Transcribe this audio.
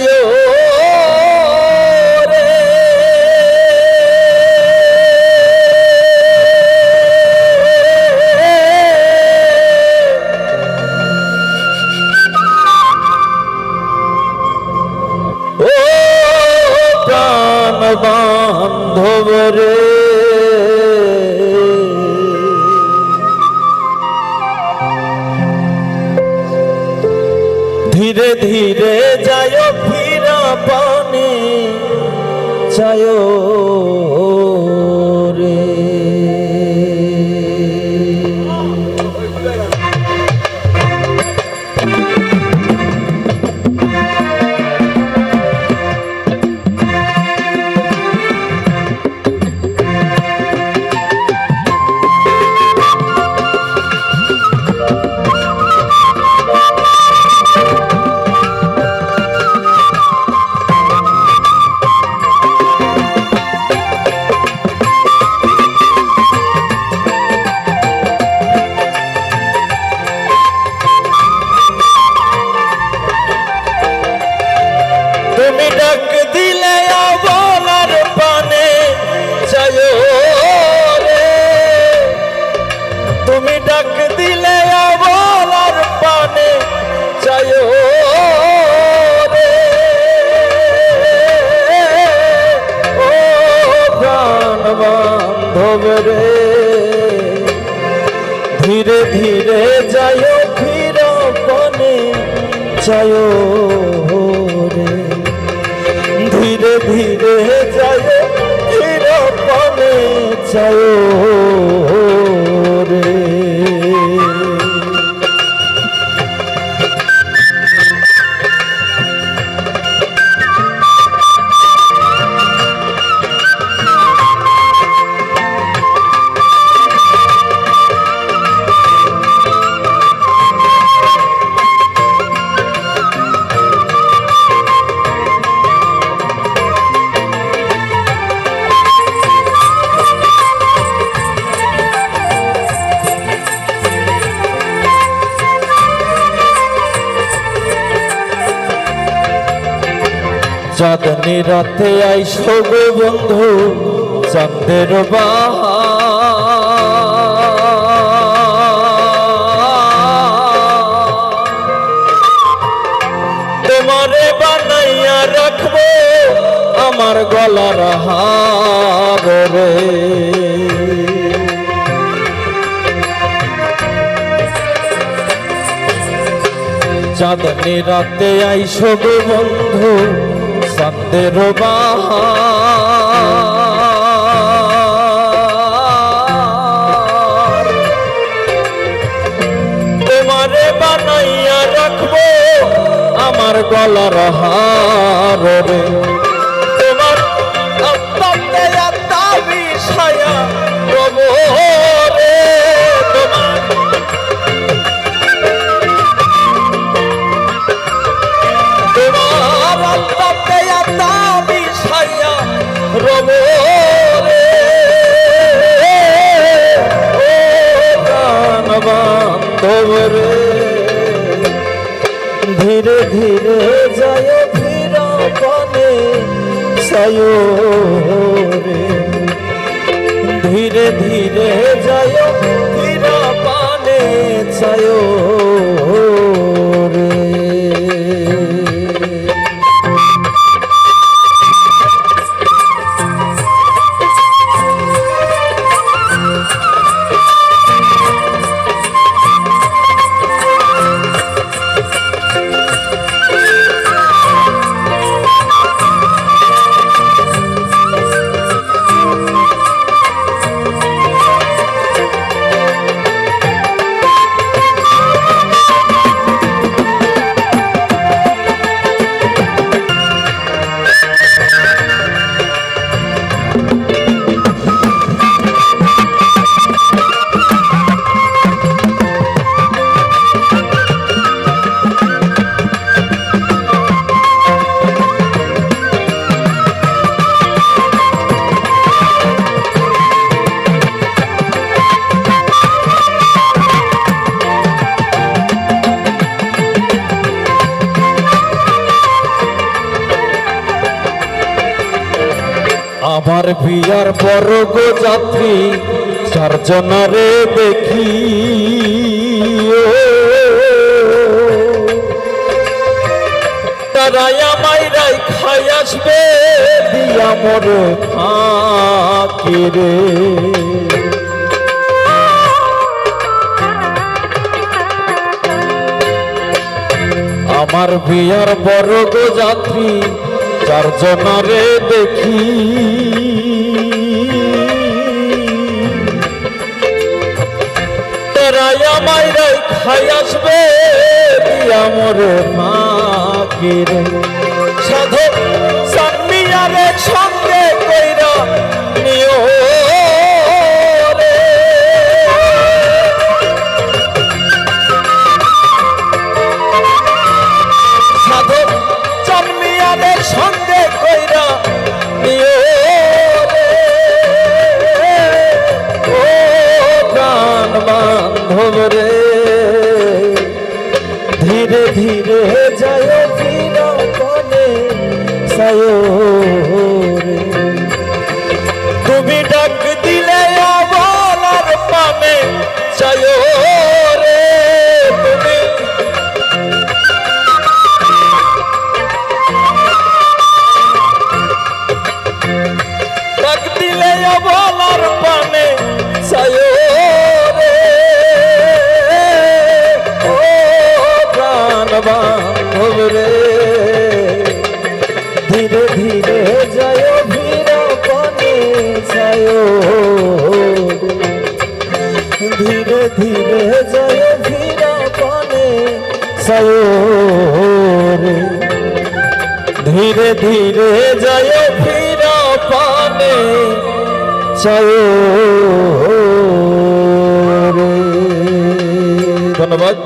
Mayo যায় ধীরে যায় ফির পনে যায় রে। ধীরে ধীরে যায় ফির পনে যায় চাঁদনি রাতে আইসো গো বন্ধু, চাঁদের তোমারে বানাইয়া রাখব আমার গলার হার রে চাঁদনি রাতে আইসো গো বন্ধু চাঁদের তোমারে বানাইয়া রাখব আমার গলার হার রব রে ধীরে ধীরে যায় ফির পনে সায় রে। ধীরে ধীরে যায় ফির পানে ছায় আমার বিয়ার বর্গ যাত্রী, চারজনারে দেখি। তারাই আমায় রাই খাই আসবে, দিয়া মরে ফাঁকি রে। আমার বিয়ার বর্গ যাত্রী চারজনারে দেখি। তারাই আমায় খাই আসবে মরে রে। সাধক সান্মিয়ারে সঙ্গে ಓ ধীরে যায় ভীর পানে সায়োরে। ধীরে ধীরে যায় ফির পানে সায়োরে। ধন্যবাদ।